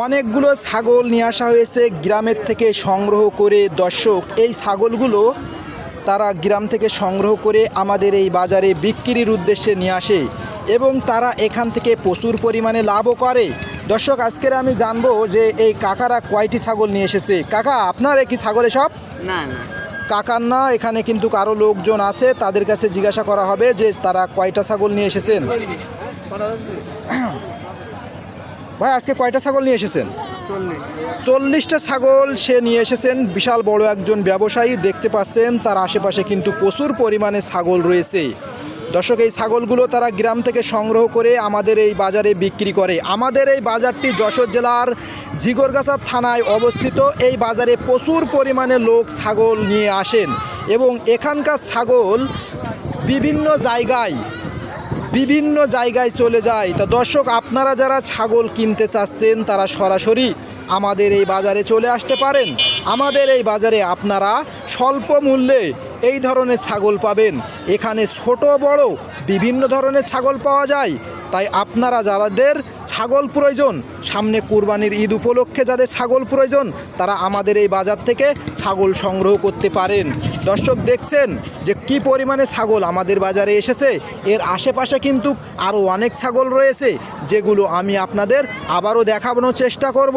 অনেকগুলো ছাগল নিয়ে আসা হয়েছে গ্রামের থেকে সংগ্রহ করে দর্শক। এই ছাগলগুলো তারা গ্রাম থেকে সংগ্রহ করে আমাদের এই বাজারে বিক্রির উদ্দেশ্যে নিয়ে আসে এবং তারা এখান থেকে প্রচুর পরিমাণে লাভও করে। দর্শক আজকের আমি জানব যে এই কাকারা কয়টি ছাগল নিয়ে এসেছে। কাকা আপনার কি ছাগল সব? না না। কাকার না এখানে কিন্তু কারও লোকজন আছে তাদের কাছে জিজ্ঞাসা করা হবে যে তারা কয়টা ছাগল নিয়ে এসেছেন। ভাই, আজকে কয়টা ছাগল নিয়ে এসেছেন? চল্লিশ চল্লিশটা ছাগল সে নিয়ে এসেছেন। বিশাল বড় একজন ব্যবসায়ী, দেখতে পাচ্ছেন, তার আশেপাশে কিন্তু প্রচুর পরিমাণে ছাগল রয়েছে। দর্শক, এই ছাগলগুলো তারা গ্রাম থেকে সংগ্রহ করে আমাদের এই বাজারে বিক্রি করে। আমাদের এই বাজারটি যশোর জেলার জিগরগাছা থানায় অবস্থিত। এই বাজারে প্রচুর পরিমাণে লোক ছাগল নিয়ে আসেন এবং এখানকার ছাগল বিভিন্ন জায়গায় বিভিন্ন জায়গায় চলে যায়। তা দর্শক, আপনারা যারা ছাগল কিনতে চাচ্ছেন, তারা সরাসরি আমাদের এই বাজারে চলে আসতে পারেন। আমাদের এই বাজারে আপনারা স্বল্প মূল্যে এই ধরনের ছাগল পাবেন। এখানে ছোট, বড় বিভিন্ন ধরনের ছাগল পাওয়া যায়। তাই আপনারা যাদের ছাগল প্রয়োজন, সামনে কুরবানির ঈদ উপলক্ষে যাদের ছাগল প্রয়োজন, তারা আমাদের এই বাজার থেকে ছাগল সংগ্রহ করতে পারেন। দর্শক দেখছেন যে কি পরিমাণে ছাগল আমাদের বাজারে এসেছে। এর আশেপাশে কিন্তু আরও অনেক ছাগল রয়েছে, যেগুলো আমি আপনাদের আবারও দেখানোর চেষ্টা করব।